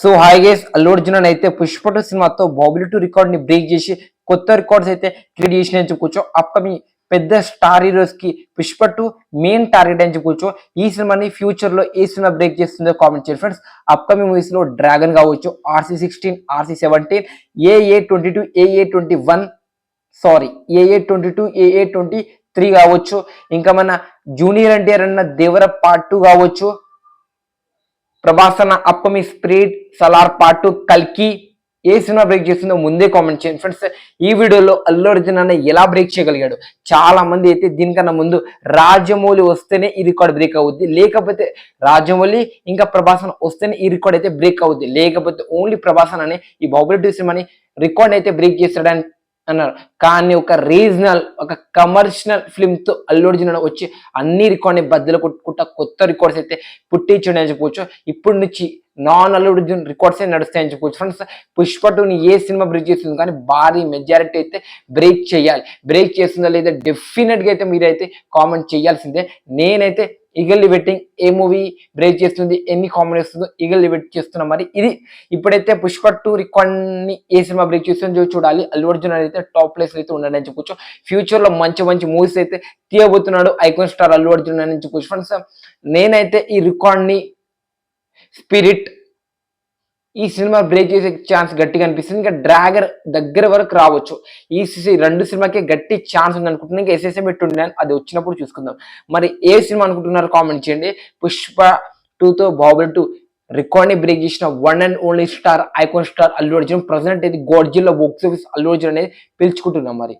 So hi guys Allu Arjun అని అయితే Pushpa two సినిమాతో బాబులి టూ రికార్డ్ని బ్రేక్ చేసి కొత్త రికార్డ్స్ అయితే క్రియేట్ చేసిన అని చెప్పుకోవచ్చు. అప్కమింగ్ పెద్ద స్టార్ హీరోస్కి పుష్ప టూ మెయిన్ టార్గెట్ అని చెప్పుకోవచ్చు. ఈ సినిమాని ఫ్యూచర్లో ఏ సినిమా బ్రేక్ చేస్తుందో కామెంట్ చేయండి ఫ్రెండ్స్ అప్కమింగ్ మూవీస్లో డ్రాగన్ కావచ్చు RC sixteen RC seventeen AA twenty two AA twenty one sorry AA twenty two AA twenty three కావచ్చు. ఇంకా మన జూనియర్ ఎన్టీఆర్ అన్న దేవర పార్ట్ టూ కావచ్చు. ప్రభాస్ అన్న upcoming Spirit Salaar part two కల్కి ఏ సినిమా బ్రేక్ చేస్తుందో ముందే కామెంట్ చేయండి. ఫ్రెండ్స్ ఈ వీడియోలో అల్లు అర్జున్ అన్న ఎలా బ్రేక్ చేయగలిగాడు? చాలా మంది అయితే దీనికన్నా ముందు రాజమౌళి వస్తేనే ఈ రికార్డ్ బ్రేక్ అవుద్ది. లేకపోతే రాజమౌళి ఇంకా ప్రభాసన్ వస్తేనే ఈ రికార్డ్ అయితే బ్రేక్ అవుద్ది. లేకపోతే ఓన్లీ ప్రభాసన్ అనే ఈ బాబులెట్ టూ సినిమాని రికార్డ్ అయితే బ్రేక్ చేస్తాడని అన్నారు. కానీ ఒక రీజనల్ ఒక కమర్షియల్ ఫిల్మ్తో అల్లు అర్జున్ అన్న వచ్చి అన్ని రికార్డ్ని బద్దలు కొట్టుకుంటా కొత్త రికార్డ్స్ అయితే పుట్టించండి అని చెప్పవచ్చు ఇప్పటి నుంచి నాన్ అల్లు అర్జున్ రికార్డ్స్ అయితే నడుస్తాయని చెప్పవచ్చు ఫ్రెండ్స్ పుష్ప టూని ఏ సినిమా బ్రేక్ చేస్తుంది కానీ భారీ మెజారిటీ అయితే బ్రేక్ చేయాలి. బ్రేక్ చేస్తుందా లేదా డెఫినెట్గా అయితే మీరైతే కామెంట్ చేయాల్సిందే. నేనైతే ఈగల్ వెట్టింగ్ ఏ మూవీ బ్రేక్ చేస్తుంది ఎన్ని కామెడీ వస్తుందో ఈగల్ వెట్ చేస్తున్నా మరి ఇది ఇప్పుడైతే పుష్ప టూ రికార్డ్ని ఏ సినిమా బ్రేక్ చేస్తుందో చూడాలి. అల్లు అర్జున్ అయితే టాప్ ప్లేస్ అయితే ఉండడం అని చెప్పొచ్చు. ఫ్యూచర్లో మంచి మంచి మూవీస్ అయితే తీయబోతున్నాడు ఐకాన్ స్టార్ అల్లు అర్జున్ అని చెప్పొచ్చు. ఫ్రెండ్స్ నేనైతే ఈ రికార్డ్ని స్పిరిట్ ఈ సినిమా బ్రేక్ చేసే ఛాన్స్ గట్టిగా అనిపిస్తుంది. ఇంకా డ్రాగర్ దగ్గర వరకు రావచ్చు. ఈ రెండు సినిమాకి గట్టి ఛాన్స్ ఉంది అనుకుంటున్నాను ఇంకా ఎస్ఎస్ఏ పెట్టుండే అది వచ్చినప్పుడు చూసుకుందాం. మరి ఏ సినిమా అనుకుంటున్నారో కామెంట్ చేయండి. పుష్ప టూతో బాబుల్ టూ రికార్డ్ని బ్రేక్ చేసిన one and only star icon star Allu Arjun. Present అయితే గోడ్జిల్లో బాక్స్ ఆఫీస్ అల్లు అర్జున్ అనేది పిలుచుకుంటున్నాం మరి.